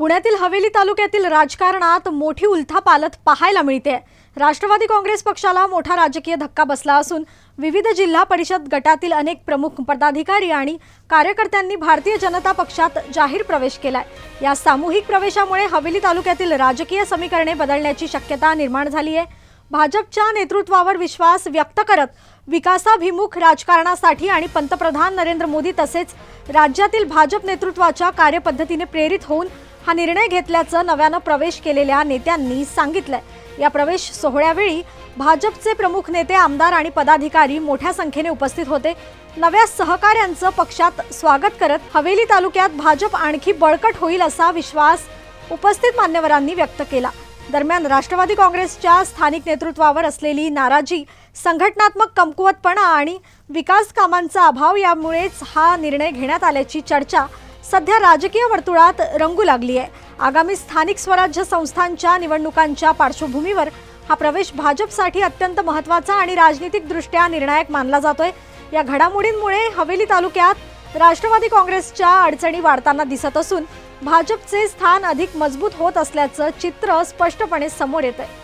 पुण्यातील हवेली तालुक्यातील राजकारणात मोठी उलथापालथ पाहायला मिळते. राष्ट्रवादी काँग्रेस पक्षाला मोठा राजकीय धक्का बसला असून विविध जिल्हा परिषद गटातील अनेक प्रमुख पदाधिकारी आणि कार्यकर्त्यांनी भारतीय जनता पक्षात जाहीर प्रवेश केलाय. या सामूहिक प्रवेशामुळे हवेली तालुक्यातील राजकीय समीकरणे बदलण्याची शक्यता निर्माण झाली आहे. भाजपच्या नेतृत्वावर विश्वास व्यक्त करत विकासाभिमुख राजकारणासाठी आणि पंतप्रधान नरेंद्र मोदी तसेच राज्यातील भाजप नेतृत्वाच्या कार्यपद्धतीने प्रेरित होऊन हा निर्णय घेतल्याचं नव्यानं प्रवेश केलेल्या नेत्यांनी सांगितलंय. या प्रवेश सोहळ्यावेळी भाजपचे प्रमुख नेते आमदार आणि पदाधिकारी मोठ्या संख्येने उपस्थित होते. नव्या सहकाऱ्यांचं पक्षात स्वागत करत हवेली तालुक्यात भाजप आणखी बळकट होईल असा विश्वास उपस्थित मान्यवरांनी व्यक्त केला. दरम्यान राष्ट्रवादी काँग्रेसच्या स्थानिक नेतृत्वावर असलेली नाराजी संघटनात्मक कमकुवतपणा आणि विकास कामांचा अभाव यामुळेच हा निर्णय घेण्यात आल्याची चर्चा सध्या राजकीय वर्तुळात रंगू लागली आहे. आगामी स्थानिक स्वराज्य संस्थांच्या निवडणुकांच्या पार्श्वभूमीवर हा प्रवेश भाजपसाठी अत्यंत महत्त्वाचा आणि राजनीतिकदृष्ट्या निर्णायक मानला जातोय. या घडामोडींमुळे हवेली तालुक्यात राष्ट्रवादी काँग्रेसच्या अडचणी वाढताना दिसत असून भाजपचे स्थान अधिक मजबूत होत असल्याचं चित्र स्पष्टपणे समोर येत आहे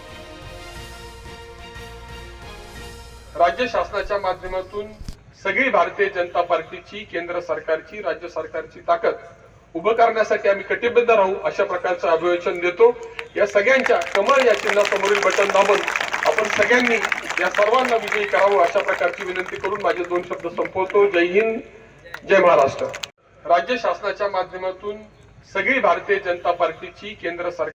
राज्य शासनाच्या माध्यमातून सगळी भारतीय जनता पार्टीची केंद्र सरकारची राज्य सरकारची ताकद उभं करण्यासाठी आम्ही कटिबद्ध राहू अशा प्रकारचं अभिवचन देतो. या सगळ्यांच्या कमळ या चिन्हासमोरील बटन दाबून आपण सगळ्यांनी या सर्वांना विजयी करावं अशा प्रकारची विनंती करून माझे दोन शब्द संपवतो. जय हिंद जय महाराष्ट्र. राज्य शासनाच्या माध्यमातून सगळी भारतीय जनता पार्टीची केंद्र सरकार